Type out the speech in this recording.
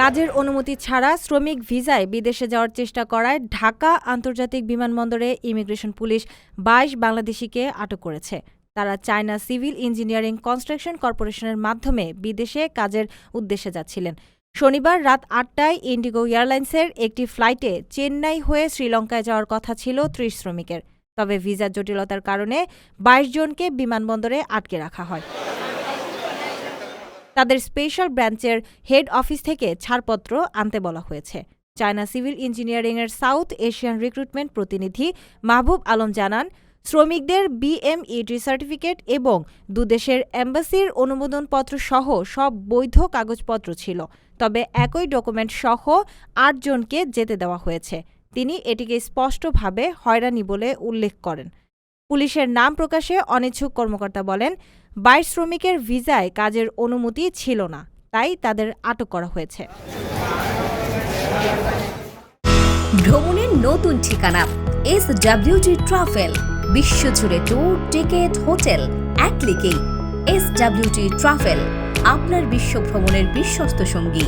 কাজের অনুমতি ছাড়া শ্রমিক ভিসায় বিদেশে যাওয়ার চেষ্টা করায় ঢাকা আন্তর্জাতিক বিমানবন্দরে ইমিগ্রেশন পুলিশ বাইশ বাংলাদেশিকে আটক করেছে। তারা চায়না সিভিল ইঞ্জিনিয়ারিং কনস্ট্রাকশন কর্পোরেশনের মাধ্যমে বিদেশে কাজের উদ্দেশ্যে যাচ্ছিলেন। শনিবার রাত আটটায় ইন্ডিগো এয়ারলাইন্সের একটি ফ্লাইটে চেন্নাই হয়ে শ্রীলঙ্কায় যাওয়ার কথা ছিল ত্রিশ শ্রমিকের। তবে ভিসার জটিলতার কারণে বাইশ জনকে বিমানবন্দরে আটকে রাখা হয়। তাদের স্পেশাল ব্রাঞ্চের হেড অফিস থেকে ছাড়পত্র আনতে বলা হয়েছে। চায়না সিভিল ইঞ্জিনিয়ারিংয়ের সাউথ এশিয়ান রিক্রুটমেন্ট প্রতিনিধি মাহবুব আলম জানান, শ্রমিকদের বিএমইডি সার্টিফিকেট এবং দুদেশের এম্বাসির অনুমোদনপত্র সহ সব বৈধ কাগজপত্র ছিল, তবে একই ডকুমেন্ট সহ আটজনকে যেতে দেওয়া হয়েছে। তিনি এটিকে স্পষ্টভাবে হয়রানি বলে উল্লেখ করেন। পুলিশের নাম প্রকাশে অনিচ্ছুক কর্মকর্তা বলেন, বাইশ শ্রমিকের ভিসায় কাজের অনুমতি ছিল না, তাই তাদের আটক করা হয়েছে। ভ্রমণের নতুন ঠিকানা এস ডাব্লিউজি ট্রাভেল, বিশ্বজুড়ে ট্যুর, টিকেট, হোটেল, এক ক্লিকেই। এস ডাব্লিউজি ট্রাভেল, আপনার বিশ্ব ভ্রমণের বিশ্বস্ত সঙ্গী।